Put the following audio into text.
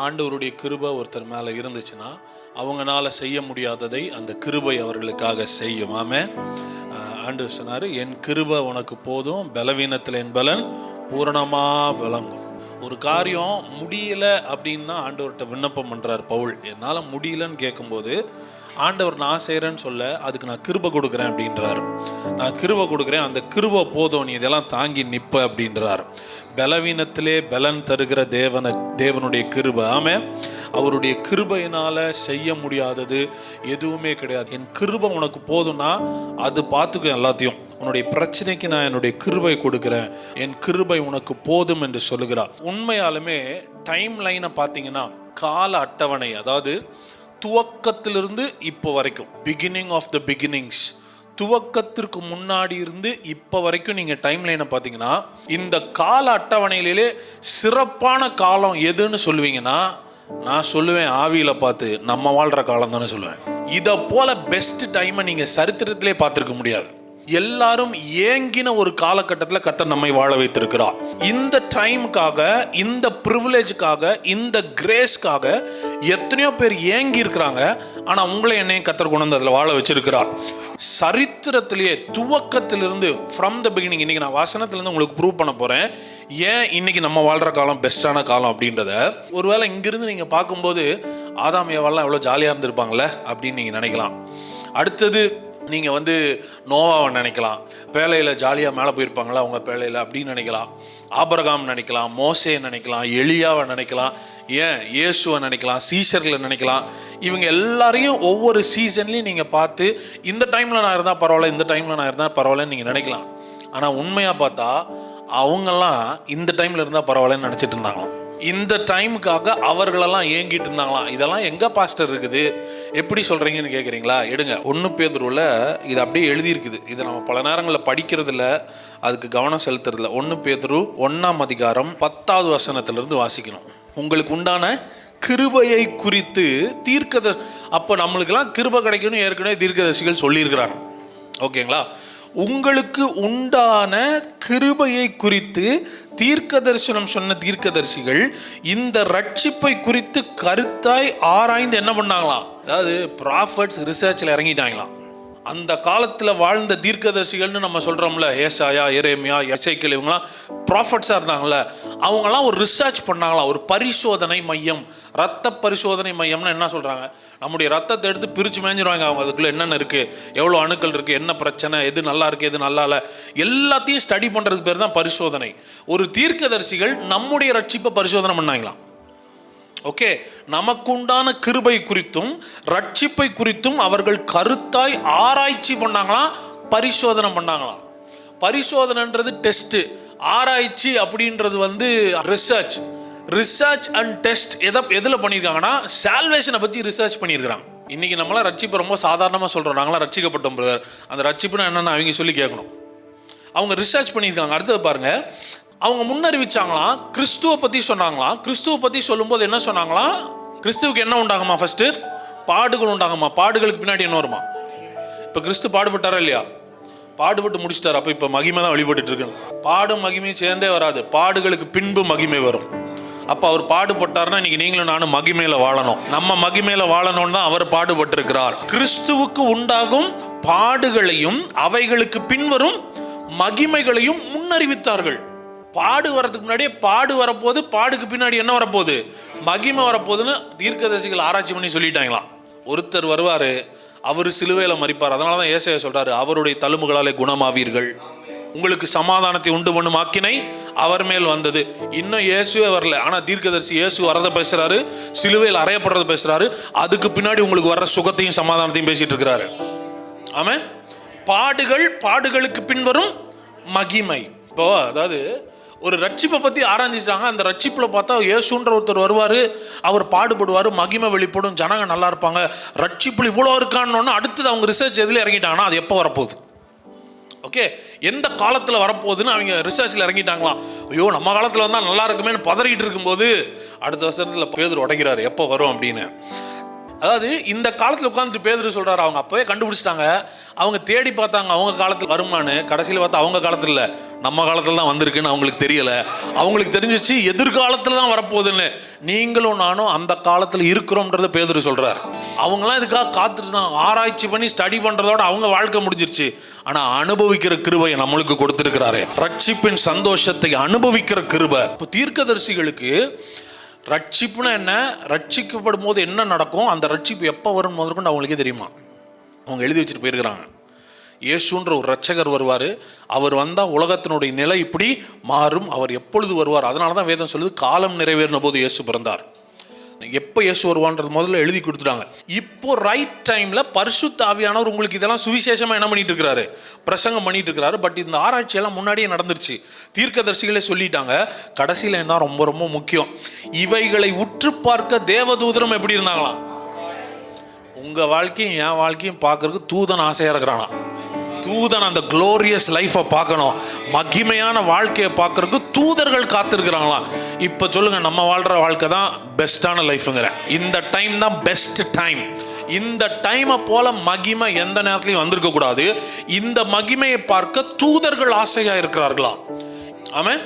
ஆண்டவருடைய கிருபை ஒருத்தர் மேலே இருந்துச்சுன்னா அவங்கனால செய்ய முடியாததை அந்த கிருபை அவர்களுக்காக செய்யும். ஆமே ஆண்டு சொன்னார் என் கிருபை உனக்கு போதும் பலவீனத்தில் என் பலன் பூரணமாக விளங்கும் ஒரு காரியம் முடியல அப்படின்னா ஆண்டவர்கிட்ட விண்ணப்பம் பண்ணுறார் பவுல். என்னால் முடியலன்னு கேட்கும்போது ஆண்டவர் நான் செய்கிறேன்னு சொல்ல அதுக்கு நான் கிருபை கொடுக்குறேன் அப்படின்றார். நான் கிருபை கொடுக்குறேன் அந்த கிருபை போதும் நீ இதெல்லாம் தாங்கி நிற்ப அப்படின்றார். பலவீனத்திலே பலன் தருகிற தேவனை தேவனுடைய கிருபை. ஆமே அவருடைய கிருபையினால செய்ய முடியாதது எதுவுமே கிடையாது. என் கிருபை உனக்கு போதும்னா அது பார்த்துக்கும் எல்லாத்தையும். உன்னுடைய பிரச்சனைக்கு நான் என்னுடைய கிருபை கொடுக்குறேன். என் கிருபை உனக்கு போதும் என்று சொல்லுகிறார். உண்மையாலுமே டைம் லைனை பார்த்தீங்கன்னா கால அட்டவணை அதாவது துவக்கத்திலிருந்து இப்போ வரைக்கும் பிகினிங் ஆஃப் த பிகினிங்ஸ் துவக்கத்திற்கு முன்னாடி இருந்து இப்போ வரைக்கும் நீங்கள் டைம் லைனை பார்த்தீங்கன்னா இந்த கால அட்டவணையிலே சிறப்பான காலம் எதுன்னு சொல்லுவீங்கன்னா நான் சொல்லுவேன் ஆவியில் பார்த்து நம்ம வாழ்கிற காலம் தானே சொல்லுவேன். இதை போல பெஸ்ட் டைமை நீங்கள் சரித்திரத்திலே பார்த்துருக்க முடியாது. எல்லாரும் ஏங்கின ஒரு காலகட்டத்தில் கத்தர் நம்மை வாழ வைத்திருக்கிறார். இந்த டைமுக்காக இந்த ப்ரிவிலேஜுக்காக இந்த கிரேஸ்க்காக எத்தனையோ பேர் ஏங்கி இருக்கிறாங்க ஆனால் உங்களை என்னையும் கத்தர் கொண்டு வந்து அதில் வாழ வச்சிருக்கிறார். சரித்திரத்திலேயே துவக்கத்திலிருந்து ஃப்ரம் த பிகினிங் இன்னைக்கு நான் வசனத்திலேருந்து உங்களுக்கு ப்ரூவ் பண்ண போகிறேன் ஏன் இன்னைக்கு நம்ம வாழ்கிற காலம் பெஸ்ட்டான காலம் அப்படின்றத? ஒருவேளை இங்கிருந்து நீங்கள் பார்க்கும்போது ஆதாம் எவ்வளோ ஜாலியாக இருந்திருப்பாங்களே அப்படின்னு நீங்கள் நினைக்கலாம். அடுத்தது நீங்கள் வந்து நோவாவை நினைக்கலாம். பேழையில் ஜாலியாக மேலே போயிருப்பாங்களா? அவங்க பேழையில் அப்படின்னு நினைக்கலாம். ஆபரகாம் நினைக்கலாம் மோசே நினைக்கலாம் எளியாவை நினைக்கலாம் ஏன்? இயேசுவை நினைக்கலாம் சீசர்களை நினைக்கலாம். இவங்க எல்லாரையும் ஒவ்வொரு சீசன்லேயும் நீங்கள் பார்த்து இந்த டைமில் நான் இருந்தால் பரவாயில்ல இந்த டைமில் நான் இருந்தால் பரவாயில்லன்னு நீங்கள் நினைக்கலாம். ஆனால் உண்மையாக பார்த்தா அவங்கெல்லாம் இந்த டைமில் இருந்தால் பரவாயில்லன்னு நினச்சிட்டு இருந்தாங்களாம். இந்த டைமுக்காக அவர்களெல்லாம் ஏங்கிட்டு இருந்தாங்களாம். இதெல்லாம் எங்க பாஸ்டர் இருக்குது? எப்படி சொல்றீங்கன்னு கேட்குறீங்களா எடுங்க. ஒன்று பேதுருவில் இது அப்படியே எழுதியிருக்குது. இதை நம்ம பல நேரங்களில் படிக்கிறதில்ல அதுக்கு கவனம் செலுத்துறதுல ஒன்று பேதுரு ஒன்றாம் அதிகாரம் பத்தாவது வசனத்திலிருந்து வாசிக்கணும். உங்களுக்கு உண்டான கிருபையை குறித்து தீர்க்கத அப்போ நம்மளுக்கெல்லாம் கிருபை கிடைக்கணும் ஏற்கனவே தீர்க்கதரிசிகள் சொல்லியிருக்கிறாங்க. ஓகேங்களா? உங்களுக்கு உண்டான கிருபையை குறித்து தீர்க்க தரிசனம் சொன்ன தீர்க்கதரிசிகள் இந்த ரட்சிப்பை குறித்து கருத்தாய் ஆராய்ந்து என்ன பண்ணாங்களாம்? அதாவது ப்ராஃபட்ஸ் ரிசர்ச்சில் இறங்கிட்டாங்களாம். அந்த காலத்தில் வாழ்ந்த தீர்க்கதரிசிகள்னு நம்ம சொல்கிறோம்ல ஏசாயா எரேமியா எசைக்கல் இவங்களாம் ப்ராஃபட்ஸாக இருந்தாங்கல்ல அவங்களாம் ஒரு ரிசர்ச் பண்ணாங்களாம் ஒரு பரிசோதனை மையம். ரத்த பரிசோதனை மையம்னு என்ன சொல்கிறாங்க நம்முடைய ரத்தத்தை எடுத்து பிரித்து மேஞ்சிருவாங்க அவங்க. அதுக்குள்ளே என்னென்ன இருக்குது எவ்வளோ அணுக்கள் இருக்குது என்ன பிரச்சனை? எது நல்லா இருக்குது எது நல்லா இல்லை? எல்லாத்தையும் ஸ்டடி பண்ணுறதுக்கு பேர் தான் பரிசோதனை. ஒரு தீர்க்கதரிசிகள் நம்முடைய ரட்சிப்பை பரிசோதனை பண்ணாங்களாம். ஓகே நமக்குண்டான கிருபை குறித்தும் ரட்சிப்பை குறித்தும் அவர்கள் கருத்தாய் ஆராய்ச்சி பண்ணாங்களாம் பரிசோதனை பண்ணாங்களாம் பரிசோதனைன்றது டெஸ்ட்டு ஆராய்ச்சி அப்படின்றது வந்து ரிசர்ச் ரிசர்ச் அண்ட் டெஸ்ட் எதை எதில் பண்ணியிருக்காங்கன்னா சால்வேஷனை பற்றி ரிசர்ச் பண்ணியிருக்கிறாங்க இன்றைக்கி நம்மளாம் ரட்சிப்பு ரொம்ப சாதாரணமாக சொல்கிறோம் நாங்களாம் ரட்சிக்கப்பட்டோம் பிரதர் அந்த ரட்சிப்புனா என்னென்னு அவங்க சொல்லி கேட்கணும். அவங்க ரிசர்ச் பண்ணியிருக்காங்க அடுத்தது பாருங்கள் அவங்க முன்னறிவிச்சாங்களாம் கிறிஸ்துவை பற்றி சொன்னாங்களாம். கிறிஸ்துவை பற்றி சொல்லும்போது என்ன சொன்னாங்களாம் கிறிஸ்துவுக்கு என்ன உண்டாகுமா ஃபஸ்ட்டு பாடுகள் உண்டாகுமா? பாடுகளுக்கு பின்னாடி என்ன வருமா? இப்போ கிறிஸ்து பாடுபட்டாரா இல்லையா? பாடுபட்டு முடிச்சிட்டார்? அப்போ இப்போ மகிமை தான் வழிபட்டு இருக்கு பாடும் மகிமையும் சேர்ந்தே வராது. பாடுகளுக்கு பின்பு மகிமை வரும். அப்போ அவர் பாடுபட்டார்னா இன்னைக்கு நீங்களும் நானும் மகிமையில வாழணும். நம்ம மகிமையில வாழணும்னு தான் அவர் பாடுபட்டிருக்கிறார். கிறிஸ்துவுக்கு உண்டாகும் பாடுகளையும் அவைகளுக்கு பின்வரும் மகிமைகளையும் முன்னறிவித்தார்கள். பாடு வர்றதுக்கு முன்னாடியே பாடு வரப்போகுது பாடுக்கு பின்னாடி என்ன வரப்போகுது? மகிமை வரப்போகுதுன்னு தீர்க்கதரிசிகள் ஆராய்ச்சி பண்ணி சொல்லிட்டாங்களாம். ஒருத்தர் வருவார் அவர் சிலுவையில் மறிப்பார். அதனால தான் ஏசைய சொல்கிறார் அவருடைய தழும்புகளாலே குணமாவீர்கள். உங்களுக்கு சமாதானத்தை உண்டு பண்ணும் ஆக்கினை அவர் மேல் வந்தது. இன்னும் இயேசுவே வரல. ஆனால் தீர்க்கதரிசி இயேசு வரதை பேசுகிறாரு சிலுவையில் அறையப்படுறத பேசுகிறாரு அதுக்கு பின்னாடி உங்களுக்கு வர்ற சுகத்தையும் சமாதானத்தையும் பேசிட்டு இருக்கிறாரு. ஆமாம் பாடுகள் பாடுகளுக்கு பின்வரும் மகிமை. இப்போ அதாவது ஒரு ரட்சிப்பை பற்றி ஆராய்ஞ்சிட்டாங்க. அந்த ரட்சிப்பில் பார்த்தா இயேசுன்ற ஒருத்தர் வருவார். அவர் பாடுபடுவார் மகிமை வெளிப்படும் ஜனங்க நல்லா இருப்பாங்க. ரட்சிப்பில் இவ்வளோ இருக்கான்னு அடுத்தது அவங்க ரிசர்ச் எதில் இறங்கிட்டாங்கன்னா அது எப்போ வரப்போகுது? ஓகே எந்த காலத்தில் வரப்போகுதுன்னு அவங்க ரிசர்ச்சில் இறங்கிட்டாங்களாம். ஐயோ நம்ம காலத்தில் வந்தால் நல்லா இருக்குமேன்னு பதறிக்கிட்டு இருக்கும்போது அடுத்த வருஷத்தில் பேதர் உடைக்கிறார் எப்போ வரும் அப்படின்னு. அதாவது இந்த காலத்தில் உட்காந்துட்டு பேதுரு சொல்கிறாரு அவங்க அப்போவே கண்டுபிடிச்சிட்டாங்க. அவங்க தேடி பார்த்தாங்க அவங்க காலத்தில் வருமானு. கடைசியில் பார்த்தா அவங்க காலத்தில் இல்லை. நம்ம காலத்தில் தான் வந்திருக்குன்னு அவங்களுக்கு தெரியலை. அவங்களுக்கு தெரிஞ்சிச்சு எதிர்காலத்தில் தான் வரப்போகுதுன்னு. நீங்களும் நானும் அந்த காலத்தில் இருக்கிறோம்ன்றத பேதுரு சொல்கிறார் அவங்களாம் இதுக்காக காத்துட்டு தான் ஆராய்ச்சி பண்ணி ஸ்டடி பண்ணுறதோட அவங்க வாழ்க்கை முடிஞ்சிருச்சு. ஆனால் அனுபவிக்கிற கிருபை நம்மளுக்கு கொடுத்துருக்கிறாரு. ரட்சிப்பின் சந்தோஷத்தை அனுபவிக்கிற கிருபை. இப்போ தீர்க்கதரிசிகளுக்கு ரட்சிப்புனா என்ன? ரட்சிக்கப்படும் போது என்ன நடக்கும்? அந்த ரட்சிப்பு எப்போ வரும் முதற்கொண்டு அவங்களுக்கே தெரியுமா? அவங்க எழுதி வச்சுட்டு போயிருக்கிறாங்க. இயேசுன்ற ஒரு ரட்சகர் வருவார். அவர் வந்தால் உலகத்தினுடைய நிலை இப்படி மாறும். அவர் எப்பொழுது வருவார்? அதனால தான் வேதம் சொல்லுது காலம் நிறைவேறின போது இயேசு பிறந்தார். எப்போ இயேசு வருவான்றது முதல்ல எழுதி கொடுத்துட்டாங்க. இப்போ ரைட் டைமில் பரிசுத்த ஆவியானவர் உங்களுக்கு இதெல்லாம் சுவிசேஷமாக என்ன பண்ணிட்டு இருக்கிறாரு? பிரசங்கம் பண்ணிட்டு இருக்கிறாரு. பட் இந்த ஆராய்ச்சியெல்லாம் முன்னாடியே நடந்துருச்சு. தீர்க்கதரிசிகளே சொல்லிட்டாங்க. கடைசியில் என்ன ரொம்ப ரொம்ப முக்கியம். இவைகளை உற்று பார்க்க தேவதூதரம் எப்படி இருந்தாங்களாம்? உங்க வாழ்க்கையும் என் வாழ்க்கையும் பார்க்கறதுக்கு தூதன் ஆசையாக இருக்கிறானா தூதன் அந்த குளோரியஸ் லைஃப்பை பார்க்கணும். மகிமையான வாழ்க்கையை பார்க்கறதுக்கு தூதர்கள் காத்திருக்கிறாங்களாம் இப்போ சொல்லுங்க நம்ம வாழ்கிற வாழ்க்கை தான் பெஸ்டான லைஃப்புங்கிற இந்த டைம் தான் பெஸ்ட் டைம் இந்த டைமை போல மகிமை எந்த நேரத்துலையும் வந்திருக்க கூடாது. இந்த மகிமையை பார்க்க தூதர்கள் ஆசையாக இருக்கிறார்களாம் ஆமாம்